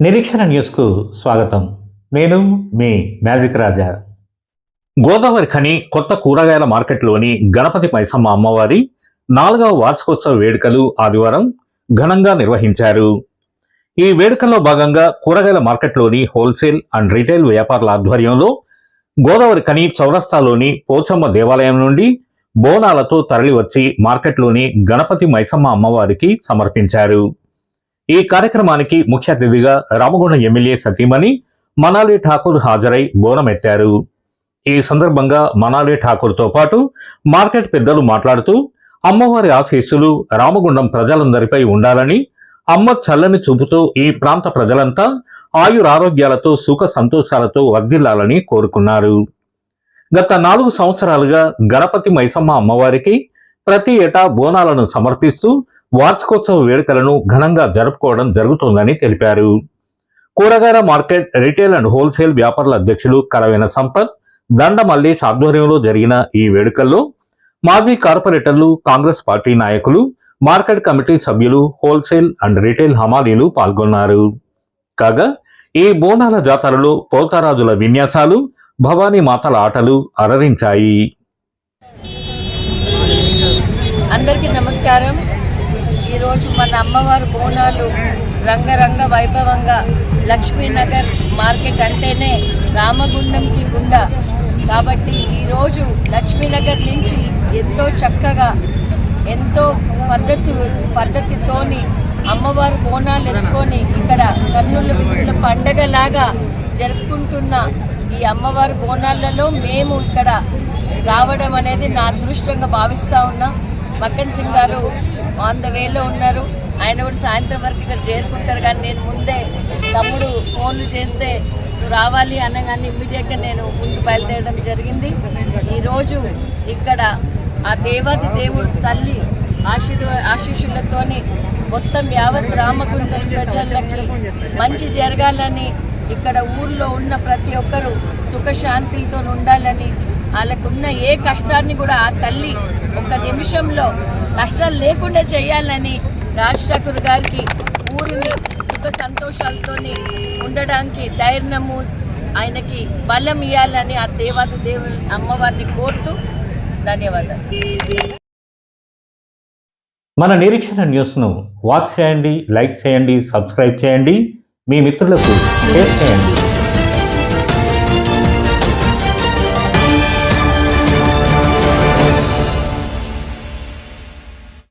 నిరీక్షణ న్యూస్కు స్వాగతం. నేను మీ మ్యాజిక్ రాజా. గోదావరి ఖని కొత్త కూరగాయల మార్కెట్లోని గణపతి మైసమ్మ అమ్మవారి నాలుగవ వార్షికోత్సవ వేడుకలు ఆదివారం ఘనంగా నిర్వహించారు. ఈ వేడుకల్లో భాగంగా కూరగాయల మార్కెట్లోని హోల్సేల్ అండ్ రీటైల్ వ్యాపారుల ఆధ్వర్యంలో గోదావరి ఖని చౌరస్తాలోని పోచమ్మ దేవాలయం నుండి బోనాలతో తరలివచ్చి మార్కెట్లోని గణపతి మైసమ్మ అమ్మవారికి సమర్పించారు. ఈ కార్యక్రమానికి ముఖ్య అతిథిగా రామగుండం ఎమ్మెల్యే సతీమణి మనాలి ఠాకూర్ హాజరై బోనమెత్తారు. ఈ సందర్భంగా మనాలి ఠాకూర్తో పాటు మార్కెట్ పెద్దలు మాట్లాడుతూ అమ్మవారి ఆశీస్సులు రామగుండం ప్రజలందరిపై ఉండాలని అమ్మ చల్లని చూపుతూ ఈ ప్రాంత ప్రజలంతా ఆయురారోగ్యాలతో సుఖ సంతోషాలతో వర్ధిల్లాలని కోరుకున్నారు. గత నాలుగు సంవత్సరాలుగా గణపతి మైసమ్మ అమ్మవారికి ప్రతి ఏటా బోనాలను సమర్పిస్తూ వార్షికోత్సవ వేడుకలను ఘనంగా జరుపుకోవడం జరుగుతోందని తెలిపారు. కూరగాయల మార్కెట్ రిటైల్ అండ్ హోల్సేల్ వ్యాపారుల అధ్యక్షులు కరవేన సంపత్ దండమల్లేష్ ఆధ్వర్యంలో జరిగిన ఈ వేడుకల్లో మాజీ కార్పొరేటర్లు కాంగ్రెస్ పార్టీ నాయకులు మార్కెట్ కమిటీ సభ్యులు హోల్సేల్ అండ్ రిటైల్ హమాలీలు పాల్గొన్నారు. కాగా ఈ బోనాల జాతరలో పోతారాజుల విన్యాసాలు భవానీ మాతల ఆటలు అలరించాయి. అందరికీ నమస్కారం. ఈరోజు మన అమ్మవారు బోనాలు రంగరంగ వైభవంగా లక్ష్మీనగర్ మార్కెట్ అంటేనే రామగుండంకి గుండ. కాబట్టి ఈరోజు లక్ష్మీనగర్ నుంచి ఎంతో చక్కగా ఎంతో పద్ధతి పద్ధతితోని అమ్మవారు బోనాలు ఎత్తుకొని ఇక్కడ కన్నుల విధుల పండగలాగా జరుపుకుంటున్న ఈ అమ్మవారి బోనాలలో మేము ఇక్కడ రావడం అనేది నా అదృష్టంగా భావిస్తూ ఉన్నా. మక్కన్ సింగ్ గారు ఆన్ ద వేలో ఉన్నారు. ఆయన కూడా సాయంత్రం వరకు ఇక్కడ చేరుకుంటారు. కానీ నేను ముందే తమ్ముడు ఫోన్లు చేస్తే నువ్వు రావాలి అనగానే ఇమ్మీడియట్గా నేను ముందు బయలుదేరడం జరిగింది. ఈరోజు ఇక్కడ ఆ దేవాది దేవుడు తల్లి ఆశీర్వ ఆశీస్సులతోని మొత్తం యావత్ రామగుండం ప్రజలకి మంచి జరగాలని ఇక్కడ ఊర్లో ఉన్న ప్రతి ఒక్కరూ సుఖశాంతితో ఉండాలని వాళ్ళకున్న ఏ కష్టాన్ని కూడా ఆ తల్లి ఒక నిమిషంలో కష్టాలు లేకుండా చేయాలని రాజ్ ఠాకూర్ గారికి ఊరిని సుఖ సంతోషాలతో ఉండడానికి ధైర్యము ఆయనకి బలం ఇవ్వాలని ఆ దేవాది దేవుని అమ్మవారిని కోరుతూ ధన్యవాదాలు. మన నిరీక్షణ న్యూస్ను వాచ్ చేయండి లైక్ చేయండి సబ్స్క్రైబ్ చేయండి. మీ మిత్రులకు షేర్ చేయండి.